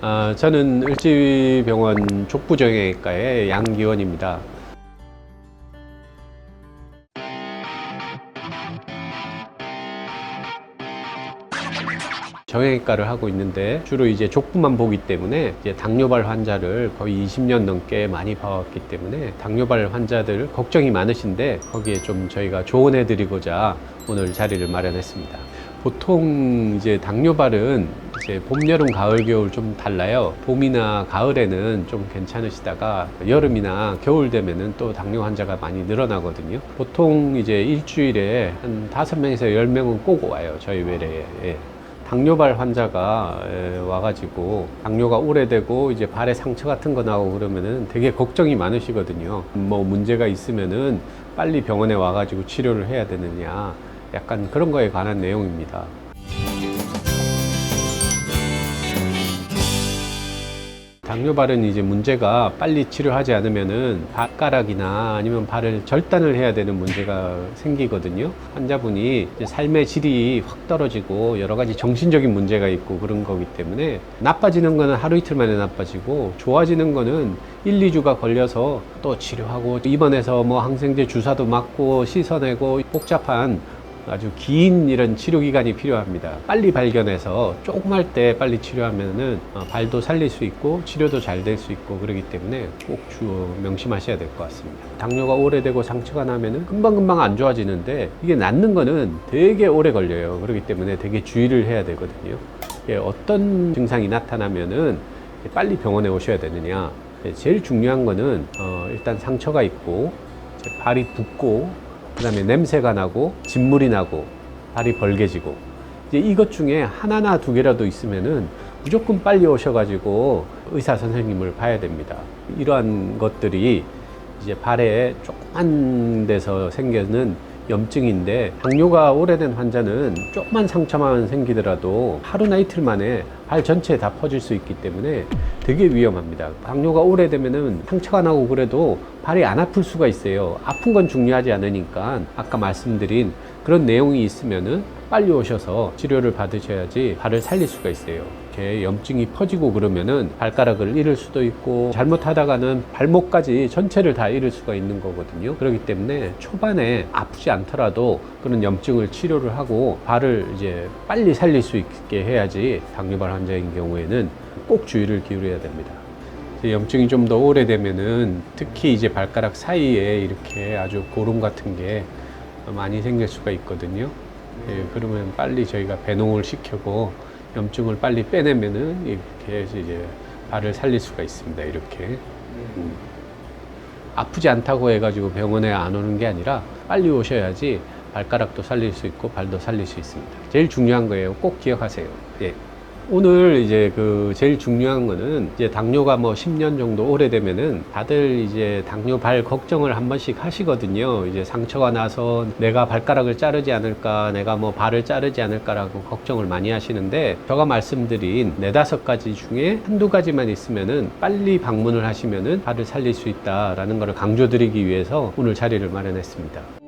아, 저는 을지병원 족부정형외과의 양기원입니다. 정형외과를 하고 있는데 주로 이제 족부만 보기 때문에 이제 당뇨발 환자를 거의 20년 넘게 많이 봐왔기 때문에 당뇨발 환자들 걱정이 많으신데 거기에 좀 저희가 조언해 드리고자 오늘 자리를 마련했습니다. 보통 이제 당뇨발은 이제 봄, 여름, 가을, 겨울 좀 달라요. 봄이나 가을에는 좀 괜찮으시다가 여름이나 겨울 되면은 또 당뇨 환자가 많이 늘어나거든요. 보통 이제 일주일에 한 다섯 명에서 열 명은 꼭 와요. 저희 외래에. 예. 당뇨발 환자가 에, 와가지고 당뇨가 오래되고 이제 발에 상처 같은 거 나고 그러면은 되게 걱정이 많으시거든요. 뭐 문제가 있으면은 빨리 병원에 와가지고 치료를 해야 되느냐 약간 그런 거에 관한 내용입니다. 당뇨발은 이제 문제가 빨리 치료하지 않으면은 발가락이나 아니면 발을 절단을 해야 되는 문제가 생기거든요. 환자분이 삶의 질이 확 떨어지고 여러 가지 정신적인 문제가 있고 그런 거기 때문에 나빠지는 거는 하루 이틀 만에 나빠지고 좋아지는 거는 1, 2주가 걸려서 또 치료하고 입원해서 뭐 항생제 주사도 맞고 씻어내고 복잡한 아주 긴 이런 치료 기간이 필요합니다. 빨리 발견해서 조그말 때 빨리 치료하면은 어, 발도 살릴 수 있고 치료도 잘 될 수 있고 그러기 때문에 꼭 주, 명심하셔야 될 것 같습니다. 당뇨가 오래되고 상처가 나면은 금방금방 안 좋아지는데 이게 낫는 거는 되게 오래 걸려요. 그렇기 때문에 되게 주의를 해야 되거든요. 예, 어떤 증상이 나타나면은 빨리 병원에 오셔야 되느냐. 예, 제일 중요한 거는 어, 일단 상처가 있고 발이 붓고 그 다음에 냄새가 나고 진물이 나고 발이 벌개지고 이제 이것 중에 하나나 두 개라도 있으면은 무조건 빨리 오셔가지고 의사 선생님을 봐야 됩니다. 이러한 것들이 이제 발에 조그만 데서 생기는 염증인데 당뇨가 오래된 환자는 조그만 상처만 생기더라도 하루나 이틀 만에 발 전체에 다 퍼질 수 있기 때문에 되게 위험합니다. 당뇨가 오래되면은 상처가 나고 그래도 발이 안 아플 수가 있어요. 아픈 건 중요하지 않으니까 아까 말씀드린 그런 내용이 있으면은 빨리 오셔서 치료를 받으셔야지 발을 살릴 수가 있어요. 이렇게 염증이 퍼지고 그러면은 발가락을 잃을 수도 있고 잘못하다가는 발목까지 전체를 다 잃을 수가 있는 거거든요. 그렇기 때문에 초반에 아프지 않더라도 그런 염증을 치료를 하고 발을 이제 빨리 살릴 수 있게 해야지 당뇨발 환자인 경우에는 꼭 주의를 기울여야 됩니다. 염증이 좀 더 오래되면은 특히 이제 발가락 사이에 이렇게 아주 고름 같은 게 많이 생길 수가 있거든요. 예, 그러면 빨리 저희가 배농을 시켜고 염증을 빨리 빼내면은 이렇게 해서 이제 발을 살릴 수가 있습니다. 이렇게. 음. 아프지 않다고 해가지고 병원에 안 오는 게 아니라 빨리 오셔야지 발가락도 살릴 수 있고 발도 살릴 수 있습니다. 제일 중요한 거예요. 꼭 기억하세요. 예. 오늘 이제 그 제일 중요한 거는 이제 당뇨가 뭐 10년 정도 오래되면은 다들 이제 당뇨 발 걱정을 한 번씩 하시거든요. 이제 상처가 나서 내가 발가락을 자르지 않을까, 내가 뭐 발을 자르지 않을까라고 걱정을 많이 하시는데 제가 말씀드린 네다섯 가지 중에 한두 가지만 있으면은 빨리 방문을 하시면은 발을 살릴 수 있다라는 것을 강조드리기 위해서 오늘 자리를 마련했습니다.